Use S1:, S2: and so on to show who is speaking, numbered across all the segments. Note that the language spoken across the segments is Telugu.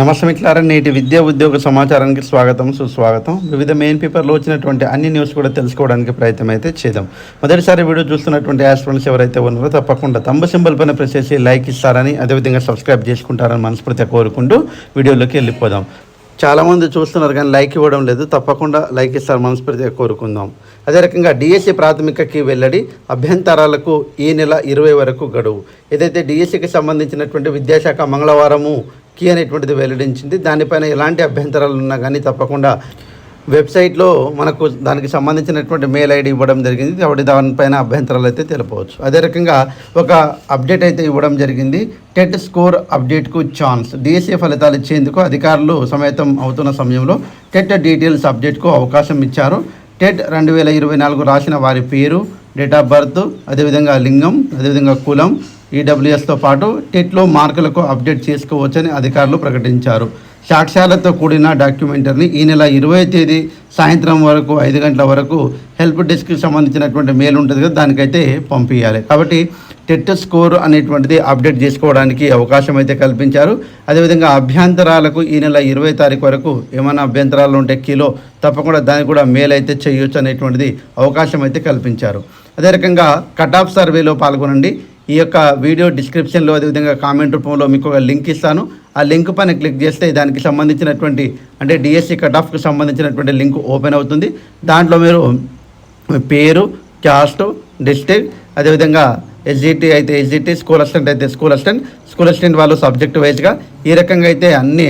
S1: నమస్తే మిట్లారా నేటి విద్యా ఉద్యోగ సమాచారానికి స్వాగతం సుస్వాగతం. వివిధ మెయిన్ పేపర్లో వచ్చినటువంటి అన్ని న్యూస్ కూడా తెలుసుకోవడానికి ప్రయత్నం అయితే చేద్దాం. మొదటిసారి వీడియో చూస్తున్నటువంటి ఆస్పిరెంట్స్ ఎవరైతే ఉన్నారో తప్పకుండా తంబ సింబల్ పైన ప్రెస్ చేసి లైక్ ఇస్తారని అదేవిధంగా సబ్స్క్రైబ్ చేసుకుంటారని మనస్ఫూర్తిగా కోరుకుంటూ వీడియోలోకి వెళ్ళిపోదాం. చాలామంది చూస్తున్నారు కానీ లైక్ ఇవ్వడం లేదు. తప్పకుండా లైక్ ఇస్తారు మనస్ఫూర్తిగా కోరుకుందాం. అదే రకంగా డిఎస్సి ప్రాథమికకి వెల్లడి అభ్యంతరాలకు ఈ నెల ఇరవై వరకు గడువు. ఏదైతే డిఎస్సికి సంబంధించినటువంటి విద్యాశాఖ మంగళవారము కీ అనేటువంటిది వెల్లడించింది దానిపైన ఎలాంటి అభ్యంతరాలు ఉన్నా కానీ తప్పకుండా వెబ్సైట్లో మనకు దానికి సంబంధించినటువంటి మెయిల్ ఐడి ఇవ్వడం జరిగింది. కాబట్టి దానిపైన అభ్యంతరాలు అయితే తెలపవచ్చు. అదే రకంగా ఒక అప్డేట్ అయితే ఇవ్వడం జరిగింది. టెట్ స్కోర్ అప్డేట్కు ఛాన్స్. డిఎస్ఏ ఫలితాలు ఇచ్చేందుకు అధికారులు సమేతం అవుతున్న సమయంలో టెట్ డీటెయిల్స్ అప్డేట్కు అవకాశం ఇచ్చారు. టెట్ రెండు వేల ఇరవై నాలుగు రాసిన వారి పేరు డేట్ ఆఫ్ బర్త్ అదేవిధంగా లింగం అదేవిధంగా కులం ఈడబ్ల్యూఎస్తో పాటు టెట్లో మార్కులకు అప్డేట్ చేసుకోవచ్చని అధికారులు ప్రకటించారు. సాక్ష్యాలతో కూడిన డాక్యుమెంటరీని ఈ నెల ఇరవై తేదీ సాయంత్రం వరకు ఐదు గంటల వరకు హెల్ప్ డెస్క్కి సంబంధించినటువంటి మెయిల్ ఉంటుంది కదా దానికైతే పంపించాలి కాబట్టి టెట్ స్కోర్ అనేటువంటిది అప్డేట్ చేసుకోవడానికి అవకాశం అయితే కల్పించారు. అదేవిధంగా అభ్యంతరాలకు ఈ నెల ఇరవై తారీఖు వరకు ఏమైనా అభ్యంతరాలు ఉంటే కిలో తప్పకుండా దానికి కూడా మేల్ అయితే చేయొచ్చు అనేటువంటిది అవకాశం అయితే కల్పించారు. అదే రకంగా కట్ ఆఫ్ సర్వేలో పాల్గొనండి. ఈ యొక్క వీడియో డిస్క్రిప్షన్లో అదేవిధంగా కామెంట్ రూపంలో మీకు ఒక లింక్ ఇస్తాను. ఆ లింక్ పైన క్లిక్ చేస్తే దానికి సంబంధించినటువంటి అంటే డిఎస్సి కట్ ఆఫ్కి సంబంధించినటువంటి లింక్ ఓపెన్ అవుతుంది. దాంట్లో మీరు పేరు క్యాస్ట్ డిస్ట్రిక్ట్ అదేవిధంగా ఎస్జిటి అయితే ఎస్జిటి స్కూల్ అసిస్టెంట్ అయితే స్కూల్ అసిస్టెంట్ స్కూల్ అసిస్టెంట్ వాళ్ళు సబ్జెక్ట్ వైజ్గా ఈ రకంగా అయితే అన్ని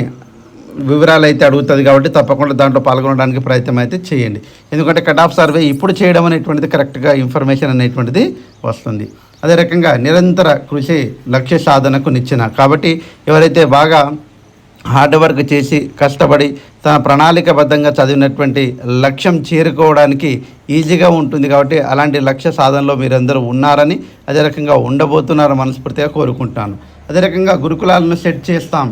S1: వివరాలు అయితే అడుగుతుంది కాబట్టి తప్పకుండా దాంట్లో పాల్గొనడానికి ప్రయత్నం అయితే చేయండి. ఎందుకంటే కట్ ఆఫ్ సర్వే ఇప్పుడు చేయడం అనేటువంటిది కరెక్ట్గా ఇన్ఫర్మేషన్ అనేటువంటిది వస్తుంది. అదే రకంగా నిరంతర కృషి లక్ష్య సాధనకు నిచ్చిన. కాబట్టి ఎవరైతే బాగా హార్డ్ వర్క్ చేసి కష్టపడి తన ప్రణాళికబద్ధంగా చదివినటువంటి లక్ష్యం చేరుకోవడానికి ఈజీగా ఉంటుంది కాబట్టి అలాంటి లక్ష్య సాధనలో మీరందరూ ఉన్నారని అదే రకంగా ఉండబోతున్నారని మనస్ఫూర్తిగా కోరుకుంటాను అదే రకంగా గురుకులాలను సెట్ చేస్తాం.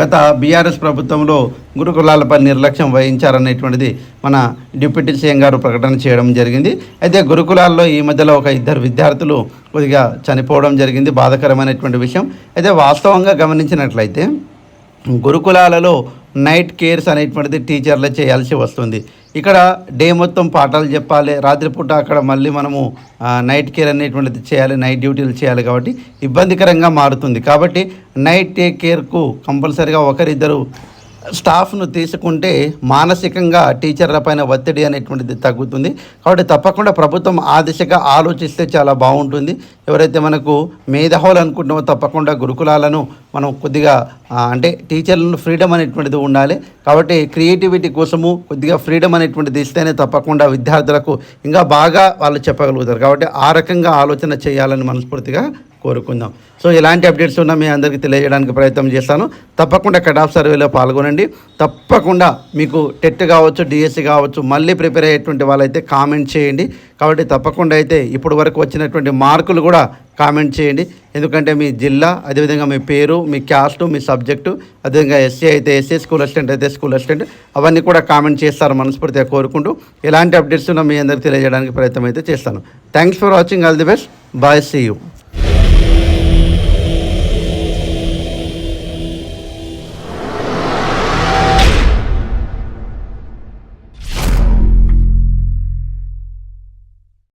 S1: గత బీఆర్ఎస్ ప్రభుత్వంలో గురుకులాలపై నిర్లక్ష్యం వహించారనేటువంటిది మన డిప్యూటీ సీఎం గారు ప్రకటన చేయడం జరిగింది. అయితే గురుకులాల్లో ఈ మధ్యలో ఒక ఇద్దరు విద్యార్థులు కొద్దిగా చనిపోవడం జరిగింది. బాధకరమైనటువంటి విషయం. అయితే వాస్తవంగా గమనించినట్లయితే గురుకులాలలో నైట్ కేర్స్ అనేటువంటిది టీచర్లే చేయాల్సి వస్తుంది. ఇక్కడ డే మొత్తం పాఠాలు చెప్పాలి. రాత్రిపూట అక్కడ మళ్ళీ మనము నైట్ కేర్ అనేటువంటిది చేయాలి. నైట్ డ్యూటీలు చేయాలి కాబట్టి ఇబ్బందికరంగా మారుతుంది. కాబట్టి నైట్ కేర్కు కంపల్సరిగా ఒకరిద్దరు స్టాఫ్ను తీసుకుంటే మానసికంగా టీచర్ల పైన ఒత్తిడి అనేటువంటిది తగ్గుతుంది. కాబట్టి తప్పకుండా ప్రభుత్వం ఆ దిశగా ఆలోచిస్తే చాలా బాగుంటుంది. ఎవరైతే మనకు మేధావులు అనుకుంటున్నామో తప్పకుండా గురుకులాలను మనం కొద్దిగా అంటే టీచర్లను ఫ్రీడమ్ అనేటువంటిది ఉండాలి. కాబట్టి క్రియేటివిటీ కోసము కొద్దిగా ఫ్రీడమ్ అనేటువంటిది ఇస్తేనే తప్పకుండా విద్యార్థులకు ఇంకా బాగా వాళ్ళు చెప్పగలుగుతారు. కాబట్టి ఆ రకంగా ఆలోచన చేయాలని మనస్ఫూర్తిగా కోరుకుందాం. సో ఎలాంటి అప్డేట్స్ ఉన్నా మీ అందరికీ తెలియజేయడానికి ప్రయత్నం చేస్తాను. తప్పకుండా కటాఫ్ సర్వేలో పాల్గొనండి. తప్పకుండా మీకు టెట్ కావచ్చు డిఎస్సి కావచ్చు మళ్ళీ ప్రిపేర్ అయ్యేటువంటి వాళ్ళైతే కామెంట్ చేయండి. కాబట్టి తప్పకుండా అయితే ఇప్పుడు వరకు వచ్చినటువంటి మార్కులు కూడా కామెంట్ చేయండి. ఎందుకంటే మీ జిల్లా అదేవిధంగా మీ పేరు మీ క్యాస్ట్ మీ సబ్జెక్టు అదేవిధంగా ఎస్సీ అయితే ఎస్సీ స్కూల్ అసిస్టెంట్ అయితే స్కూల్ అసిస్టెంట్ అవన్నీ కూడా కామెంట్ చేస్తారు మనస్ఫూర్తిగా కోరుకుంటూ ఎలాంటి అప్డేట్స్ ఉన్నా మీ అందరికీ తెలియజేయడానికి ప్రయత్నం అయితే చేస్తాను. Thanks for watching all the best bye see you